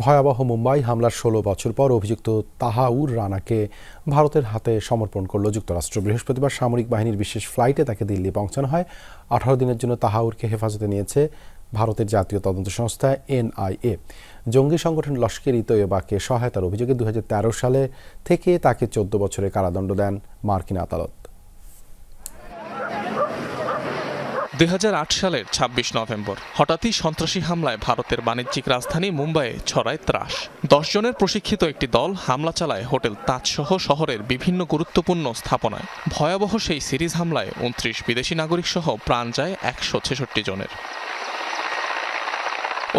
ভয়াবহ মুম্বাই হামলার ষোলো বছর পর অভিযুক্ত তাহাউর রানাকে ভারতের হাতে সমর্পণ করল যুক্তরাষ্ট্র। বৃহস্পতিবার সামরিক বাহিনীর বিশেষ ফ্লাইটে তাকে দিল্লি পৌঁছানো হয়। আঠারো দিনের জন্য তাহাউরকে হেফাজতে নিয়েছে ভারতের জাতীয় তদন্ত সংস্থা এনআইএ। জঙ্গি সংগঠন লস্কের ই তৈয়বাকে সহায়তার অভিযোগে দু হাজার তেরো সালে থেকে তাকে চোদ্দ বছরের কারাদণ্ড দেন মার্কিন আদালত। দুই হাজার আট সালের ২৬ নভেম্বর, হঠাৎই সন্ত্রাসী হামলায় ভারতের বাণিজ্যিক রাজধানী মুম্বাইয়ে ছড়ায় ত্রাস। দশ জনের প্রশিক্ষিত একটি দল হামলা চালায় হোটেল তাজসহ শহরের বিভিন্ন গুরুত্বপূর্ণ স্থাপনায়। ভয়াবহ সেই সিরিজ হামলায় উনত্রিশ বিদেশি নাগরিক সহ প্রাণ যায় একশো ছেষট্টি জনের।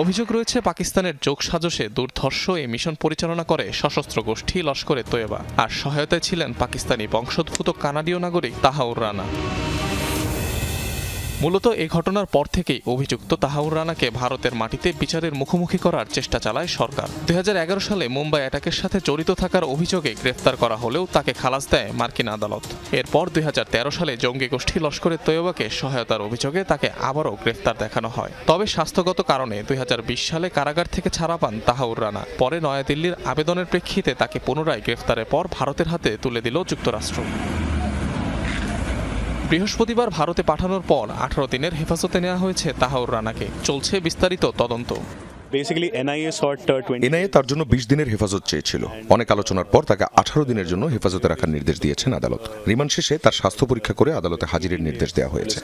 অভিযোগ রয়েছে, পাকিস্তানের যোগ সাজসে দুর্ধর্ষ এই মিশন পরিচালনা করে সশস্ত্র গোষ্ঠী লস্করে তৈয়বা। আর সহায়তায় ছিলেন পাকিস্তানি বংশোদ্ভূত কানাডীয় নাগরিক তাহাউর রানা। মূলত এ ঘটনার পর থেকেই অভিযুক্ত তাহাউর রানাকে ভারতের মাটিতে বিচারের মুখোমুখি করার চেষ্টা চালায় সরকার। দুই হাজার এগারো সালে মুম্বাই অ্যাটাকের সাথে জড়িত থাকার অভিযোগে গ্রেফতার করা হলেও তাকে খালাস দেয় মার্কিন আদালত। এরপর দুই হাজার তেরো সালে জঙ্গি গোষ্ঠী লস্করের তৈয়বাকে সহায়তার অভিযোগে তাকে আবারও গ্রেফতার দেখানো হয়। তবে স্বাস্থ্যগত কারণে দুই হাজার বিশ সালে কারাগার থেকে ছাড়া পান তাহাউর রানা। পরে নয়াদিল্লির আবেদনের প্রেক্ষিতে তাকে পুনরায় গ্রেফতারের পর ভারতের হাতে তুলে দিল যুক্তরাষ্ট্র। বৃহস্পতিবার ভারতে পাঠানোর পর আঠারো দিনের হেফাজতে নেওয়া হয়েছে তাহাউর রানাকে। চলছে বিস্তারিত তদন্ত। Sought uh, 20 এনআইএ তার জন্য বিশ দিনের হেফাজত চেয়েছিল। অনেক আলোচনার পর তাকে আঠারো দিনের জন্য হেফাজতে রাখার নির্দেশ দিয়েছেন আদালত। রিমান্ড শেষে তার স্বাস্থ্য পরীক্ষা করে আদালতে হাজিরের নির্দেশ দেওয়া হয়েছে।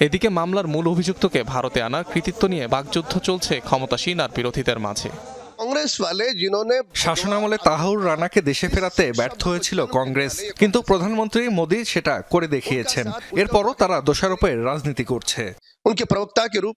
এদিকে মামলার মূল অভিযুক্তকে ভারতে আনার কৃতিত্ব নিয়ে বাকযুদ্ধ চলছে ক্ষমতাসীন আর বিরোধীদের মাঝে। कांग्रेस वाले जिन्होंने শাসনামলে তাহাউর রানাকে দেশে ফেরাতে ব্যর্থ হয়েছিল কংগ্রেস কিন্তু প্রধানমন্ত্রী মোদী সেটা করে দেখিয়েছেন এরপরও তারা দোষারোপের রাজনীতি করছে उनके प्रवक्ता के रूप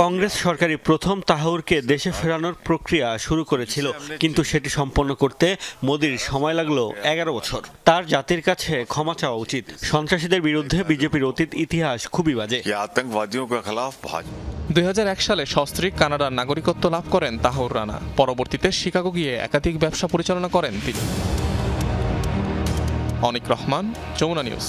কংগ্রেস সরকারি প্রথম তাহাউরকে দেশে ফেরানোর প্রক্রিয়া শুরু করেছিল কিন্তু সেটি সম্পন্ন করতে মোদির সময় লাগলো এগারো বছর তার জাতির কাছে ক্ষমা চাওয়া উচিত সন্ত্রাসীদের বিরুদ্ধে বিজেপির অতীত ইতিহাস খুবই বাজে ये आतंकवादियों के खिलाफ भाजपा দুই হাজার এক সালে সস্ত্রীক কানাডার নাগরিকত্ব লাভ করেন তাহর রানা। পরবর্তীতে শিকাগো গিয়ে একাধিক ব্যবসা পরিচালনা করেন তিনি। অনিক রহমান, যমুনা নিউজ।